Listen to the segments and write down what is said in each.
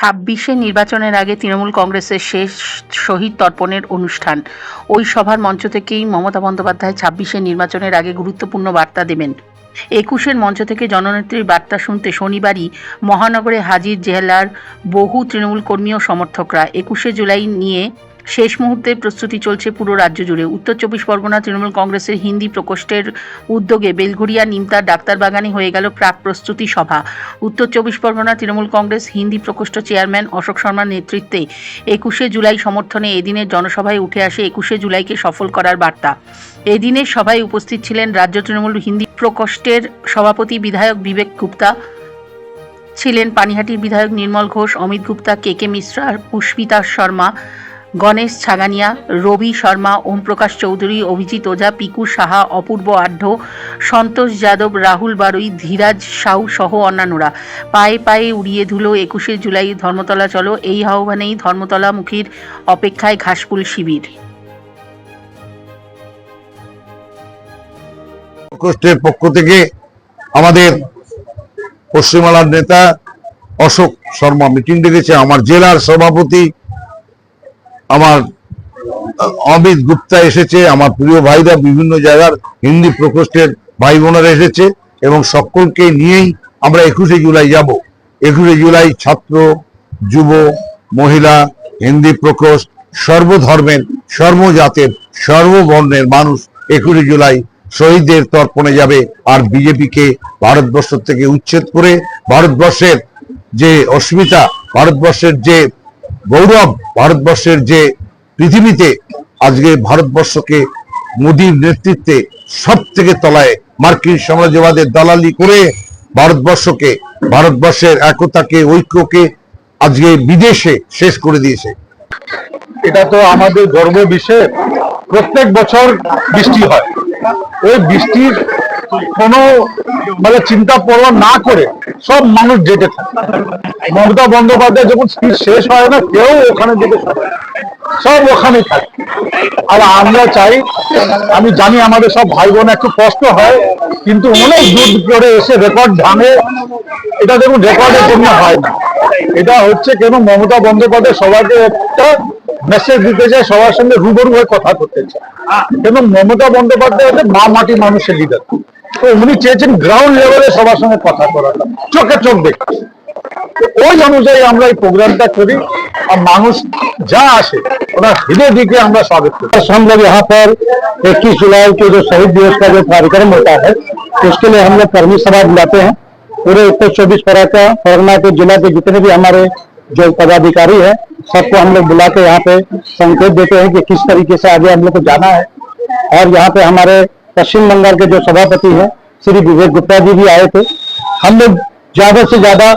ছাব্বিশে নির্বাচনের আগে তৃণমূল কংগ্রেসের শেষ শহীদ তর্পণের অনুষ্ঠান। ওই সভার মঞ্চ থেকেই মমতা বন্দ্যোপাধ্যায় ছাব্বিশে নির্বাচনের আগে গুরুত্বপূর্ণ বার্তা দেবেন। একুশের মঞ্চ থেকে জননেত্রীর বার্তা শুনতে শনিবারই মহানগরে হাজির জেলার বহু তৃণমূল কর্মী ও সমর্থকরা একুশে জুলাই নিয়ে শেষ মুহূর্তের প্রস্তুতি চলছে পুরো রাজ্য জুড়ে। উত্তর চব্বিশ পরগনা তৃণমূল কংগ্রেসের হিন্দি প্রকোষ্ঠের উদ্যোগে বেলঘরিয়া নিমতার ডাক্তারবাগানে হয়ে গেল প্রাক প্রস্তুতি সভা। উত্তর চব্বিশ পরগনা তৃণমূল কংগ্রেস হিন্দি প্রকোষ্ঠ চেয়ারম্যান অশোক শর্মার নেতৃত্বে একুশে জুলাই সমর্থনে এদিনের জনসভায় উঠে আসে একুশে জুলাইকে সফল করার বার্তা। এদিনের সভায় উপস্থিত ছিলেন রাজ্য তৃণমূল হিন্দি প্রকোষ্ঠের সভাপতি বিধায়ক বিবেক গুপ্তা, ছিলেন পানিহাটির বিধায়ক নির্মল ঘোষ, অমিত গুপ্তা, কে কে মিশ্রা, পুষ্পিতা শর্মা গণেশ ছাগানিয়া, রবি শর্মা, ওমপ্রকাশ চৌধুরী, অভিজিৎ ওঝা, পিকু সাহা, অপূর্ব আঢ্য সন্তোষ যাদব, রাহুল বারুই, ধীরাজ সাউ সহ অন্যান্যরা। পায়ে পায়ে উড়িয়ে ধুলো, একুশে জুলাই ধর্মতলা চলো, এই আহ্বানেই ধর্মতলা মুখীর অপেক্ষায় ঘাসফুল শিবির। প্রকোষ্ঠের পক্ষ থেকে আমাদের পশ্চিমবাংলার নেতা অশোক শর্মা মিটিং ডেকেছে, আমার জেলার সভাপতি আমার অমিত গুপ্তা এসেছে, আমার প্রিয় ভাইরা বিভিন্ন জায়গার হিন্দি প্রকোষ্ঠের ভাই বোনেরা এসেছে এবং সকলকে নিয়েই আমরা একুশে জুলাই যাব। একুশে জুলাই ছাত্র, যুব, মহিলা, হিন্দি প্রকোষ্ঠ, সর্বধর্মের, সর্বজাতের, সর্ববর্ণের মানুষ একুশে জুলাই শহীদদের তর্পণে যাবে আর বিজেপিকে ভারতবর্ষ থেকে উচ্ছেদ করে, ভারতবর্ষের যে অস্মিতা, ভারতবর্ষের যে গৌরব ভারতবর্ষের যে পৃথিবীতে আজকে ভারতবর্ষকে মোদীর নেতৃত্বে সব থেকে তলায় মার্কিন সাম্রাজ্যবাদের দালালি করে ভারতবর্ষকে, ভারতবর্ষের একতাকে, ঐক্যকে আজকে বিদেশে শেষ করে দিয়েছে। এটা তো আমাদের গর্ব বিষয় প্রত্যেক বছর বৃষ্টি হয়। ওই বৃষ্টির কোনো মানে চিন্তা পড়া না করে সব মানুষ ডেটে থাকে। মমতা বন্দ্যোপাধ্যায় যখন স্পিচ শেষ হয় না, কেউ ওখানে ডেটে থাকে সব ওখানে থাকে। আর আমরা চাই, আমি জানি আমাদের সব ভাই বোন একটু কষ্ট হয়, কিন্তু অনেক দূর করে এসে রেকর্ড ভাঙে, এটা দেখুন রেকর্ডের জন্য হয় না। এটা হচ্ছে কেন মমতা বন্দ্যোপাধ্যায় সবাইকে একটা মেসেজ দিতে চায়, সবার সঙ্গে রুবরু হয়ে কথা করতে চায়। এবং মমতা বন্দ্যোপাধ্যায় হচ্ছে মা মাটি মানুষের লিডার উনি চেয়েছেন গ্রাউন্ড লেভেলে সবার সঙ্গে কথা করাটা চোখে চোখ দেখে তো ওই অনুযায়ী আমরা এই প্রোগ্রামটা করি আর মানুষ যা আসে ওনার হৃদয় দিকে আমরা স্বাগত করি हम लोग यहाँ पर इक्कीस जुलाई के जो शहीद दिवस का जो कार्यक्रम होता है उसके लिए हम लोग कर्मी सभा बुलाते हैं पूरे उत्तर चौबीस परगना परगना के जिला के जितने भी हमारे जो पदाधिकारी है सबको हम लोग बुला के यहाँ पे संकेत देते हैं कि किस तरीके से आगे हम लोग को जाना है और यहाँ पे हमारे पश्चिम बंगाल के जो सभापति हैं, श्री विवेक गुप्ता जी भी आए थे। हम लोग ज़्यादा से ज़्यादा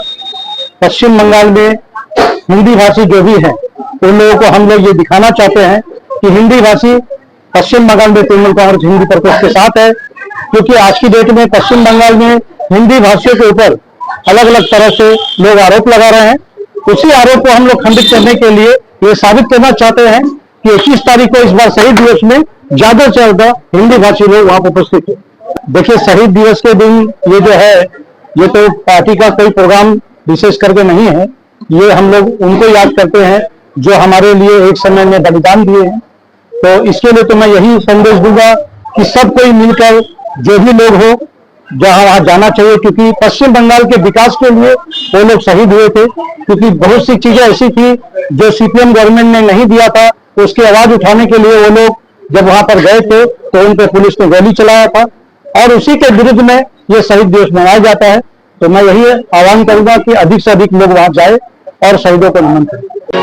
पश्चिम बंगाल में हिंदी भाषी जो भी हैं, उन लोगों को हम लोग ये दिखाना चाहते हैं कि हिंदी भाषी पश्चिम बंगाल में तृणमूल कांग्रेस, हिंदी प्रकोष्ठ के साथ है, क्योंकि आज की डेट में पश्चिम बंगाल में हिंदी भाषियों के ऊपर अलग अलग तरह से लोग आरोप लगा रहे हैं। उसी आरोप को हम लोग खंडित करने के लिए ये साबित करना चाहते हैं कि इक्कीस तारीख को इस बार शहीद दिवस में ज़्यादा से ज़्यादा हिंदी भाषी लोग वहाँ पर उपस्थित है देखिए, शहीद दिवस के दिन ये जो है, ये तो पार्टी का कोई प्रोग्राम विशेष करके नहीं है। ये हम लोग उनको याद करते हैं, जो हमारे लिए एक समय में बलिदान दिए हैं। तो इसके लिए तो मैं यही संदेश दूँगा कि सब कोई मिलकर जो भी लोग हो, जहाँ वहाँ जाना चाहिए, क्योंकि पश्चिम बंगाल के विकास के लिए वो लोग शहीद हुए थे। क्योंकि बहुत सी चीज़ें ऐसी थी जो सीपीएम गवर्नमेंट ने नहीं दिया था। उसकी आवाज़ उठाने के लिए वो लोग जब वहाँ पर गए थे तो उन पर पुलिस ने गोली चलाया था। और उसी के विरुद्ध में ये शहीद दिवस मनाया जाता है। तो मैं यही आह्वान करूँगा कि अधिक से अधिक लोग वहाँ जाए और शहीदों को नमन करें।